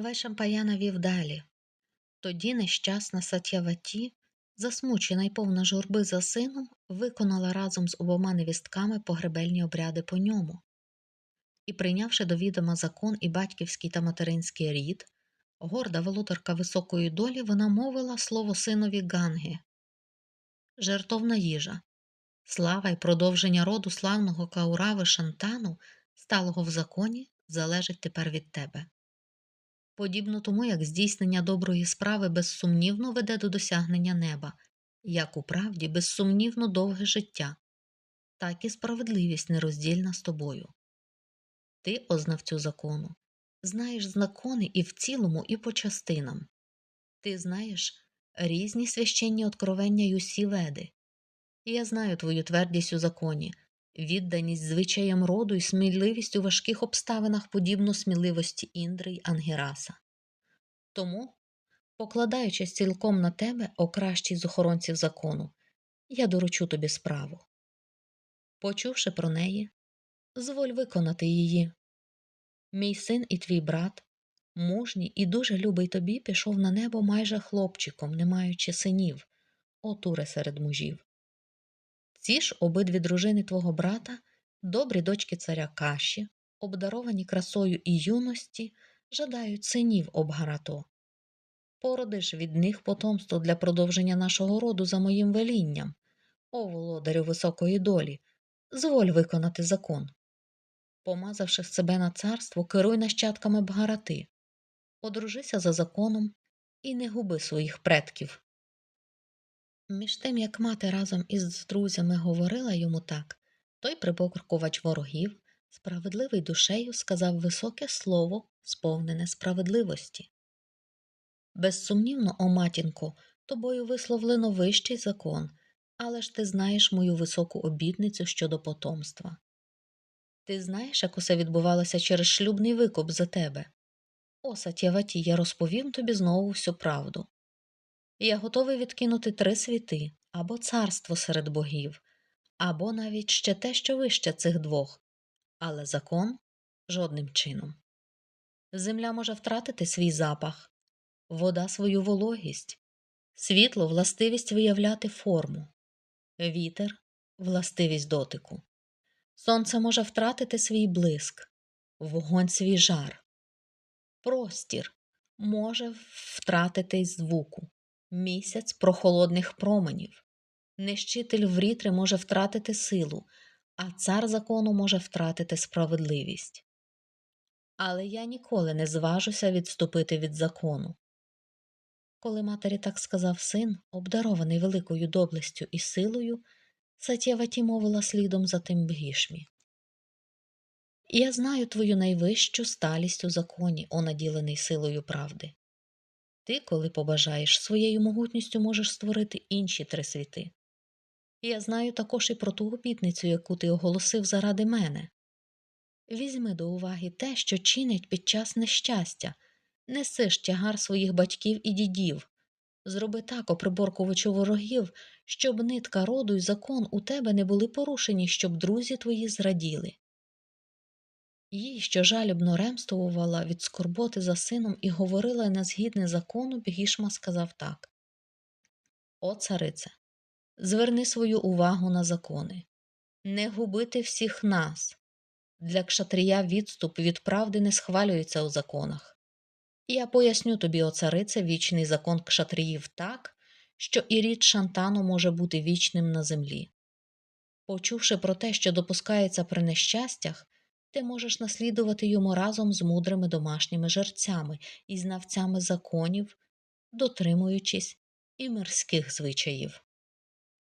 Вайшампаяна вів далі. Тоді нещасна Сатяваті, засмучена й повна журби за сином, виконала разом з обома невістками погребельні обряди по ньому. І, прийнявши до відома закон і батьківський та материнський рід, горда володарка високої долі, вона мовила слово синові Ганги. Жертовна їжа, слава й продовження роду славного Каурави Шантану, сталого в законі, залежить тепер від тебе. Подібно тому, як здійснення доброї справи безсумнівно веде до досягнення неба, як у правді безсумнівно довге життя, так і справедливість нероздільна з тобою. Ти, ознавцю закону, знаєш закони і в цілому, і по частинам. Ти знаєш різні священні откровення й усі веди. І я знаю твою твердість у законі, відданість звичаям роду і сміливість у важких обставинах подібно сміливості Індри й Ангераса. Тому, покладаючись цілком на тебе, о кращий з охоронців закону, я доручу тобі справу. Почувши про неї, зволь виконати її. Мій син і твій брат, мужній і дуже любий тобі, пішов на небо майже хлопчиком, не маючи синів, о туре серед мужів. Ці ж обидві дружини твого брата, добрі дочки царя Каші, обдаровані красою і юності, жадають синів обгарато. Породиш від них потомство для продовження нашого роду за моїм велінням, о володарю високої долі, зволь виконати закон. Помазавши себе на царство, керуй нащадками бгарати, одружися за законом і не губи своїх предків. Між тим, як мати разом із друзями говорила йому так, той прибокркувач ворогів, справедливий душею, сказав високе слово, сповнене справедливості. Безсумнівно, о матінко, тобою висловлено вищий закон, але ж ти знаєш мою високу обітницю щодо потомства. Ти знаєш, як усе відбувалося через шлюбний викуп за тебе. О, Сатєваті, я розповім тобі знову всю правду. Я готовий відкинути три світи або царство серед богів, або навіть ще те, що вище цих двох, але закон жодним чином. Земля може втратити свій запах, вода свою вологість, світло властивість виявляти форму, вітер властивість дотику. Сонце може втратити свій блиск, вогонь свій жар, простір може втратити звуку, місяць прохолодних променів. Нещитель врітри може втратити силу, а цар закону може втратити справедливість. Але я ніколи не зважуся відступити від закону. Коли матері так сказав син, обдарований великою доблестю і силою, Сатєваті мовила слідом за тим Бгішмі. Я знаю твою найвищу сталість у законі, о наділений силою правди. Ти, коли побажаєш, своєю могутністю можеш створити інші три світи. Я знаю також і про ту обітницю, яку ти оголосив заради мене. Візьми до уваги те, що чинять під час нещастя, неси ж тягар своїх батьків і дідів, Зроби так, оприборкувачу ворогів, щоб нитка роду й закон у тебе не були порушені, щоб друзі твої зраділи. Їй, що жалібно ремствувала від скорботи за сином і говорила незгідне закону, Бігішма сказав так О, царице, зверни свою увагу на закони, не губити всіх нас. Для кшатрія відступ від правди не схвалюється у законах. Я поясню тобі, о царице, вічний закон кшатріїв так, що і рід шантану може бути вічним на землі. Почувши про те, що допускається при нещастях, ти можеш наслідувати йому разом з мудрими домашніми жерцями і знавцями законів, дотримуючись і мирських звичаїв.